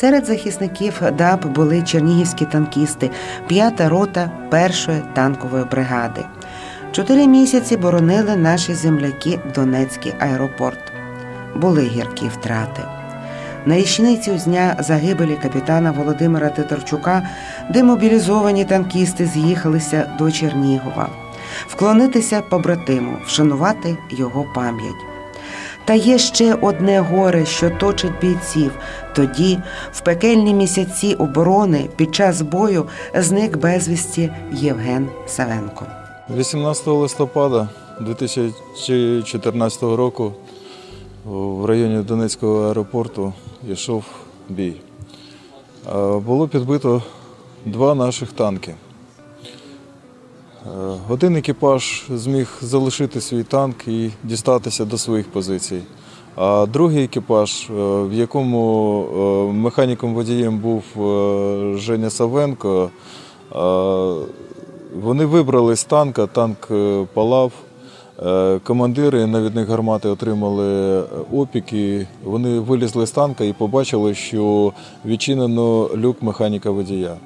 Серед захисників ДАБ були чернігівські танкісти, п'ята рота першої танкової бригади. Чотири місяці боронили наші земляки Донецький аеропорт. Були гіркі втрати. На річницю з дня загибелі капітана Володимира Титарчука демобілізовані танкісти з'їхалися до Чернігова, вклонитися побратиму, вшанувати його пам'ять. Та є ще одне горе, що точить бійців. Тоді, в пекельні місяці оборони, під час бою зник безвісті Євген Савенко. 18 листопада 2014 року в районі Донецького аеропорту йшов бій. Було підбито два наших танки. Е, Один екіпаж зміг залишити свій танк і дістатися до своїх позицій. А другий екіпаж, е, в якому е, механіком водієм був Женя Савенко, вони вибрали з танка, танк палав. Командири навідних гармати отримали опіки. Вони вилізли з танка і побачили, що відчинено люк механіка водія.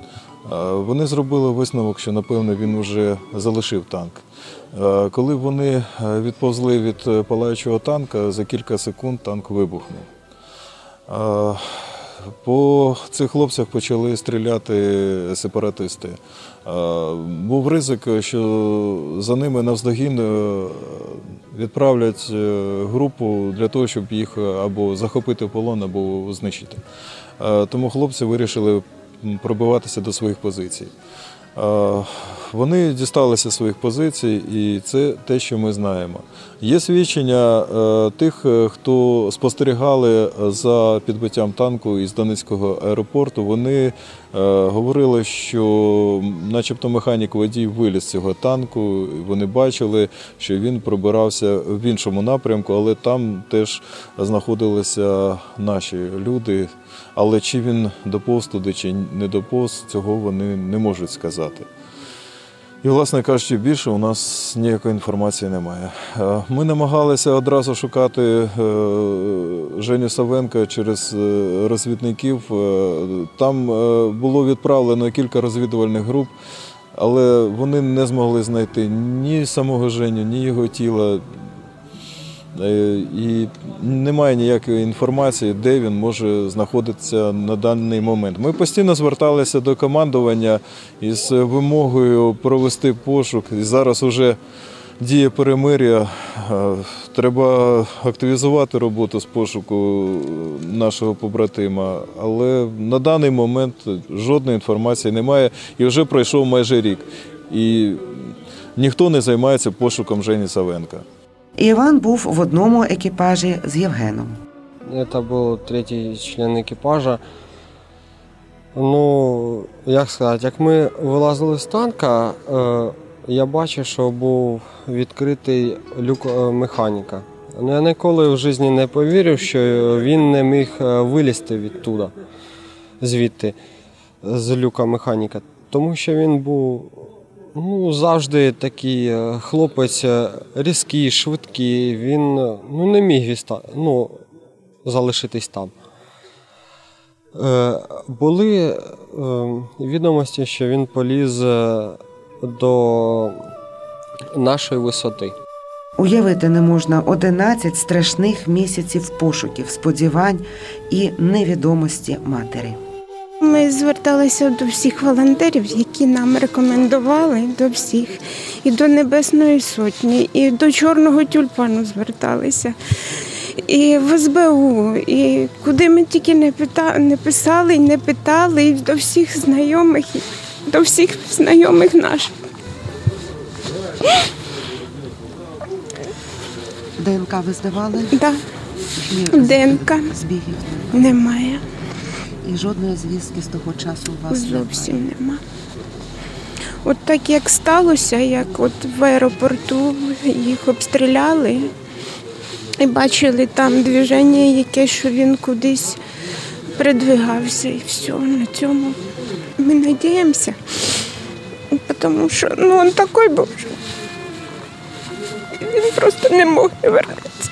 Вони зробили висновок, що напевно він вже залишив танк. Коли вони е, відповзли від е, палаючого танка, за кілька секунд танк вибухнув. По цих хлопцях почали стріляти сепаратисти. Був ризик, що за ними навздогін е, відправлять групу для того, щоб їх або захопити в полон, або знищити. Тому хлопці вирішили пробиватися до своїх позицій. Вони дісталися своїх позицій, і це те, що ми знаємо. Є свідчення е, тих, е, хто спостерігали за підбиттям танку із Донецького аеропорту. Вони говорили, що, начебто, механік водій виліз з цього танку. Вони бачили, що він пробирався в іншому напрямку, але там теж знаходилися наші люди. Але чи він доповз туди, чи не доповз, цього вони не можуть сказати. І, власне кажучи, більше у нас ніякої інформації немає. Е, Ми намагалися одразу шукати е, Женю Савенка через е, розвідників. Там було відправлено кілька розвідувальних груп, але вони не змогли знайти ні самого Женю, ні його тіла. Е, І немає ніякої інформації, де він може знаходитися на даний момент. Ми постійно зверталися до командування із вимогою провести пошук. І зараз вже діє перемир'я. Е, Треба активізувати роботу з пошуку нашого побратима. Але на даний момент жодної інформації немає і вже пройшов майже рік. І ніхто не займається пошуком Жені Савенка. Іван був в одному екіпажі з Євгеном. Это был третій член екіпажа. Ну, як сказати, як ми вилазили з танка, е, я бачив, що був відкритий люк е, механіка. Ну, я ніколи в житті не повірив, що він не міг е, вилізти відтуда, звідти, з люка механіка. Тому що він був ну, завжди такий е, хлопець е, різкий, швидкий. Він е, ну, не міг відста... ну, залишитись там. Е, були е, відомості, що він поліз до нашої висоти. Уявити не можна 11 страшних місяців пошуків, сподівань і невідомості матері. Ми зверталися до всіх волонтерів, які нам рекомендували, до всіх, і до Небесної Сотні, і до Чорного тюльпану зверталися, і в СБУ, і куди ми тільки не, пита, не писали, не питали, і до всіх знайомих, і до всіх знайомих наших. ДНК ви здавали? Да, ДНК збігів немає, і жодної звістки з того часу у вас зовсім нема. От так як сталося, як от в аеропорту їх обстріляли і бачили там движення, яке, що він кудись передвигався і все. На цьому ми надіємося. Тому що ну, він такий був, що він просто не мог не вернутися.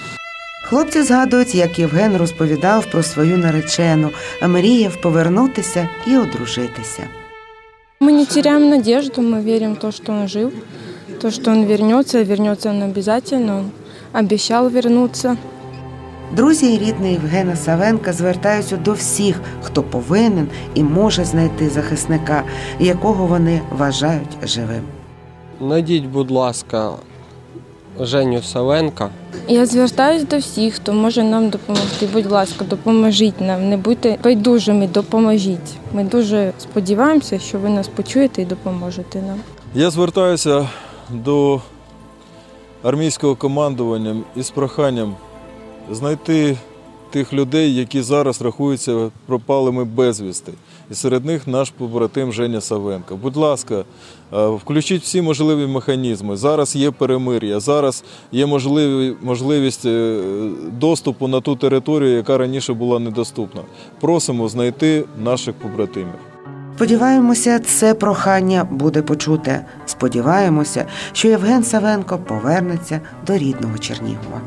Хлопці згадують, як Євген розповідав про свою наречену, а мріяв повернутися і одружитися. Мы не теряем надежду, мы верим в то, что он жив, то, что он вернется, вернется он обязательно. Он обещал вернуться. Друзі і рідні Євгена Савенка звертаються до всіх, хто повинен і може знайти захисника, якого вони вважають живим. Найдіть, будь ласка, Женю Савенка. Я звертаюся до всіх, хто може нам допомогти. Будь ласка, допоможіть нам, не будьте байдужими, допоможіть. Ми дуже сподіваємося, що ви нас почуєте і допоможете нам. Я звертаюся до армійського командування із проханням знайти тих людей, які зараз рахуються пропалими безвісти. І серед них наш побратим Женя Савенко. Будь ласка, е, включіть всі можливі механізми. Зараз є перемир'я, зараз є можливість е, доступу на ту територію, яка раніше була недоступна. Просимо знайти наших побратимів. Сподіваємося, це прохання буде почуте. Сподіваємося, що Євген Савенко повернеться до рідного Чернігова.